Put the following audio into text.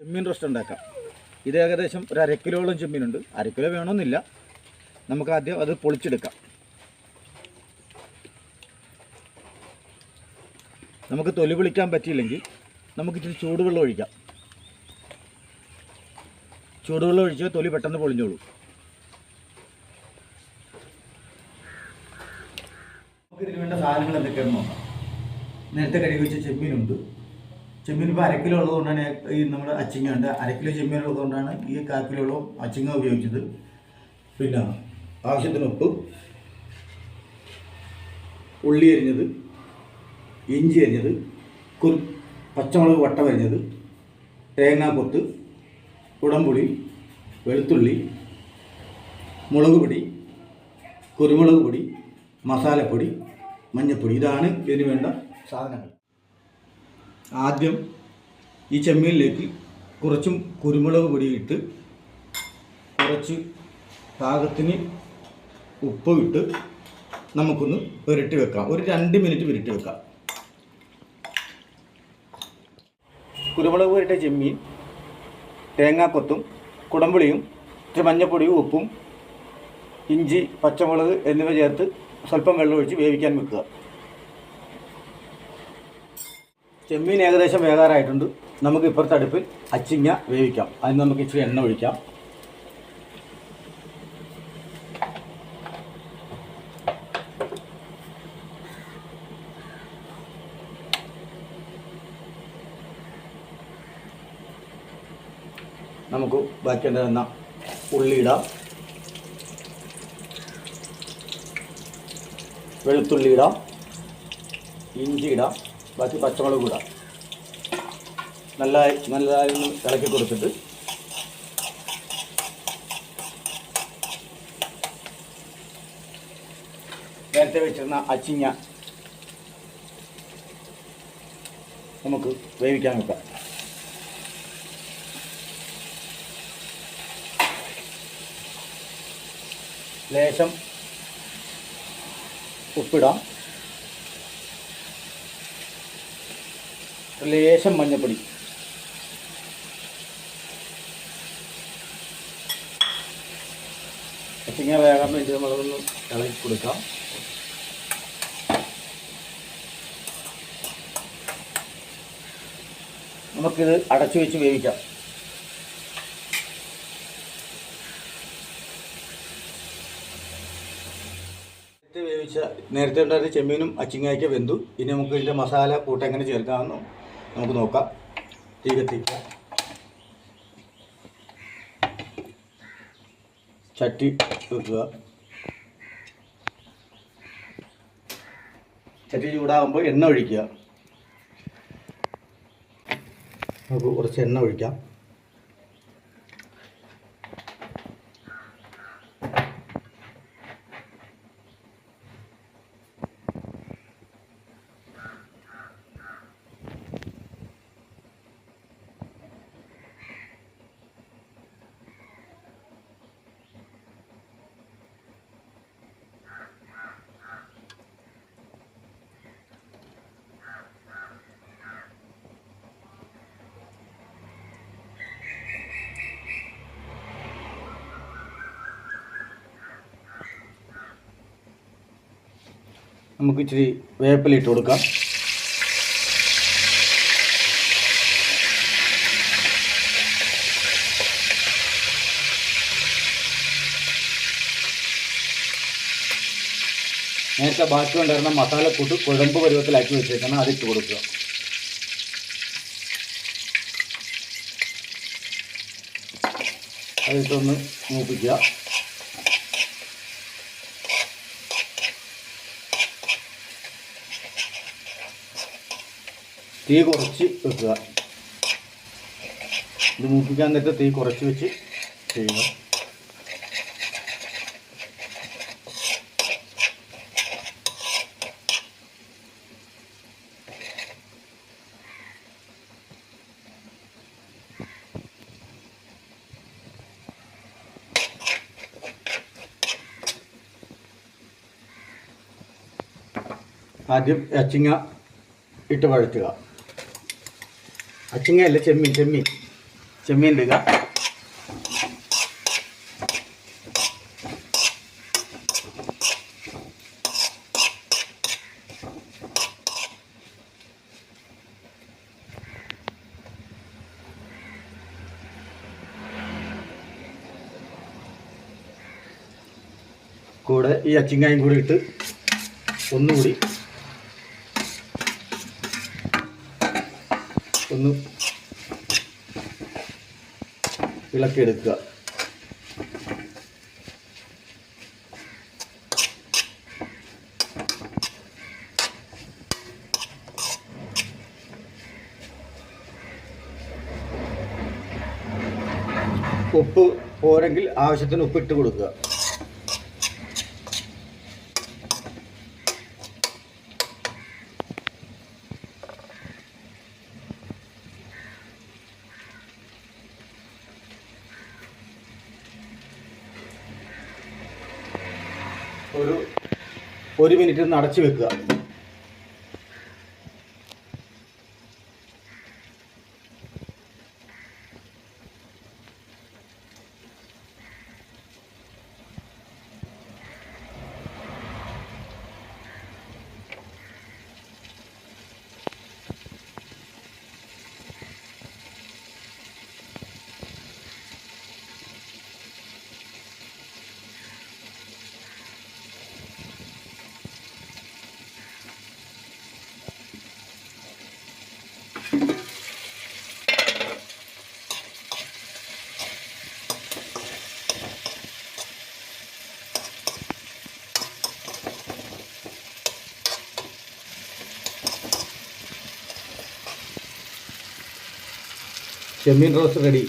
ചെമ്മീൻ roast ഉണ്ടാക്കാം. ഇത് ഏകദേശം ഒരു അര കിലോളം ചെമ്മീനുണ്ട്. അര കിലോ വേണമെന്നില്ല. നമുക്ക് ആദ്യം അത് പൊളിച്ചെടുക്കാം. നമുക്ക് തൊലി പൊളിക്കാൻ പറ്റിയില്ലെങ്കിൽ നമുക്ക് ഇച്ചിരി ചൂടുവെള്ളം ഒഴിക്കാം. ചൂടുവെള്ളം ഒഴിച്ച് തൊലി പെട്ടെന്ന് പൊളിഞ്ഞോളൂ. നമുക്ക് ഇതിന് വേണ്ട സാധനങ്ങൾ എന്തൊക്കെയാണെന്ന് നോക്കാം. നേരത്തെ കഴുകി വെച്ച ചെമ്മീനുണ്ട്. ചെമ്മീൻ ഇപ്പോൾ അര കിലോ ഉള്ളതുകൊണ്ടാണ് ഈ നമ്മുടെ അച്ചിങ്ങ ഉണ്ട്. അര കിലോ ചെമ്മീൻ ഉള്ളതുകൊണ്ടാണ് ഈ കാ കിലോളം അച്ചിങ്ങ ഉപയോഗിച്ചത്. പിന്നെ ആവശ്യത്തിന് ഉപ്പ് ഉള്ളി അരിഞ്ഞത് ഇഞ്ചി അരിഞ്ഞത് കുരു പച്ചമുളക് വട്ടം അരിഞ്ഞത് തേങ്ങാക്കൊത്ത് ഉടമ്പുളി വെളുത്തുള്ളി മുളക് പൊടി കുരുമുളക് പൊടി മസാലപ്പൊടി മഞ്ഞൾപ്പൊടി ഇതാണ് ഇതിന് വേണ്ട സാധനങ്ങൾ. ആദ്യം ഈ ചെമ്മീനിലേക്ക് കുറച്ചും കുരുമുളക് പൊടിയിട്ട് കുറച്ച് പാകത്തിന് ഉപ്പ് ഇട്ട് നമുക്കൊന്ന് പുരട്ടി വെക്കാം. ഒരു രണ്ട് മിനിറ്റ് പുരട്ടി വെക്കാം. കുരുമുളക് പുരട്ടിയ ചെമ്മീൻ തേങ്ങാക്കൊത്തും കുടമ്പുളിയും ഇച്ചിരി മഞ്ഞൾപ്പൊടിയും ഉപ്പും ഇഞ്ചി പച്ചമുളക് എന്നിവ ചേർത്ത് സ്വല്പം വെള്ളമൊഴിച്ച് വേവിക്കാൻ വെക്കുക. ചെമ്മീൻ ഏകദേശം വേകാറായിട്ടുണ്ട്. നമുക്ക് ഇപ്പുറത്തെ അടുപ്പിൽ അച്ചിങ്ങ വേവിക്കാം. അതിന് നമുക്ക് ഇച്ചിരി എണ്ണ ഒഴിക്കാം. നമുക്ക് ബാക്കി ഉള്ളിയിടാം വെളുത്തുള്ളിയിടാം ഇടാം. ബാക്കി പച്ചമുളക് ഇടാം നല്ലതായി നല്ലതായി ഇളക്കി കൊടുത്തിട്ട്. നേരത്തെ വെച്ചിരുന്ന അച്ചിങ്ങ നമുക്ക് വേവിക്കാൻ വെക്കാം. ലേശം ഉപ്പിടാം. ലേശം മഞ്ഞപ്പൊടി. പച്ചിങ്ങ വേകാൻ വേണ്ടി നമ്മളതൊന്ന് ഇളക്കി കൊടുക്കാം. നമുക്കിത് അടച്ചു വെച്ച് വേവിക്കാം. നേരത്തെ വേവിച്ച നേരത്തെ ഉണ്ടായിരുന്ന ചെമ്മീനും അച്ചിങ്ങായ്ക്ക് വെന്തു. ഇനി നമുക്ക് ഇതിന്റെ മസാല കൂട്ടെങ്ങനെ ചേർക്കാമെന്ന് നമുക്ക് നോക്കാം. തീ കത്തിക്കുക ചട്ടി വെക്കുക. ചട്ടി ചൂടാകുമ്പോൾ എണ്ണ ഒഴിക്കുക. നമുക്ക് കുറച്ച് എണ്ണ ഒഴിക്കാം. നമുക്ക് ഇച്ചിരി വേപ്പില ഇട്ട് കൊടുക്കാം. നേരത്തെ ബാക്കി ഉണ്ടായിരുന്ന മസാലക്കൂട്ട് കുഴമ്പ് പരുവത്തിലാക്കി വെച്ചേക്കണം അതിട്ട് കൊടുക്കുക. അതിട്ടൊന്ന് മൂപ്പിക്കുക. തീ കുറച്ച് വെക്കുക. ഇത് മൂപ്പിക്കാൻ നേരത്തെ തീ കുറച്ച് വെച്ച് ചെയ്യുക. ആദ്യം അച്ചിങ്ങ ഇട്ട് വഴറ്റുക. അച്ചിങ്ങയല്ല ചെമ്മീൻ ചെമ്മീൻ ചെമ്മീൻ ഇടുക കൂടെ ഈ അച്ചിങ്ങായും കൂടി ഇട്ട് ഒന്നുകൂടി ഒന്ന് ഇളക്കിയെടുക്കുക ഉപ്പ് പോരെങ്കിൽ ആവശ്യത്തിന് ഉപ്പിട്ട് കൊടുക്കുക ഒരു ഒരു മിനിറ്റ് ഒന്ന് അടച്ചു വെക്കുക. ചെമ്മീൻ റോസ്റ്റ് റെഡി.